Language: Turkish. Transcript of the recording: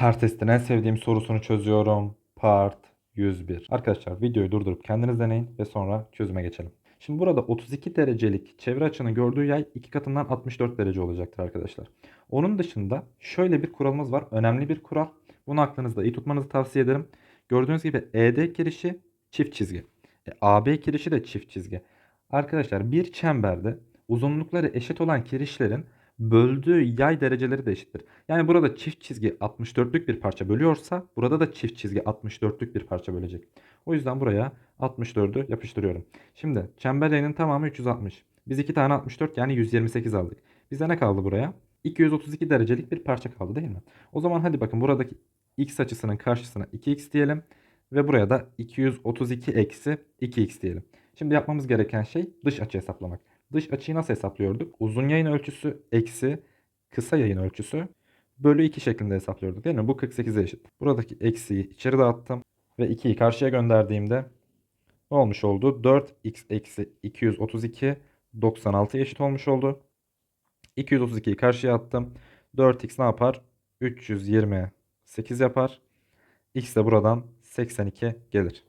Her testin en sevdiğim sorusunu çözüyorum. Part 101. Arkadaşlar videoyu durdurup kendiniz deneyin ve sonra çözüme geçelim. Şimdi burada 32 derecelik çevre açının gördüğü yay iki katından 64 derece olacaktır arkadaşlar. Onun dışında şöyle bir kuralımız var. Önemli bir kural. Bunu aklınızda iyi tutmanızı tavsiye ederim. Gördüğünüz gibi ED kirişi çift çizgi. E, AB kirişi de çift çizgi. Arkadaşlar bir çemberde uzunlukları eşit olan kirişlerin böldüğü yay dereceleri de eşittir. Yani burada çift çizgi 64'lük bir parça bölüyorsa burada da çift çizgi 64'lük bir parça bölecek. O yüzden buraya 64'ü yapıştırıyorum. Şimdi çember yayının tamamı 360. Biz 2 tane 64 yani 128 aldık. Bize ne kaldı buraya? 232 derecelik bir parça kaldı değil mi? O zaman hadi bakın buradaki x açısının karşısına 2x diyelim. Ve buraya da 232 eksi 2x diyelim. Şimdi yapmamız gereken şey dış açı hesaplamak. Dış açıyı nasıl hesaplıyorduk? Uzun yayın ölçüsü eksi kısa yayın ölçüsü bölü 2 şeklinde hesaplıyorduk değil mi? Bu 48'e eşit. Buradaki eksiyi içeri dağıttım ve 2'yi karşıya gönderdiğimde ne olmuş oldu? 4x eksi 232 96'ya eşit olmuş oldu. 232'yi karşıya attım. 4x ne yapar? 328 yapar. X de buradan 82 gelir.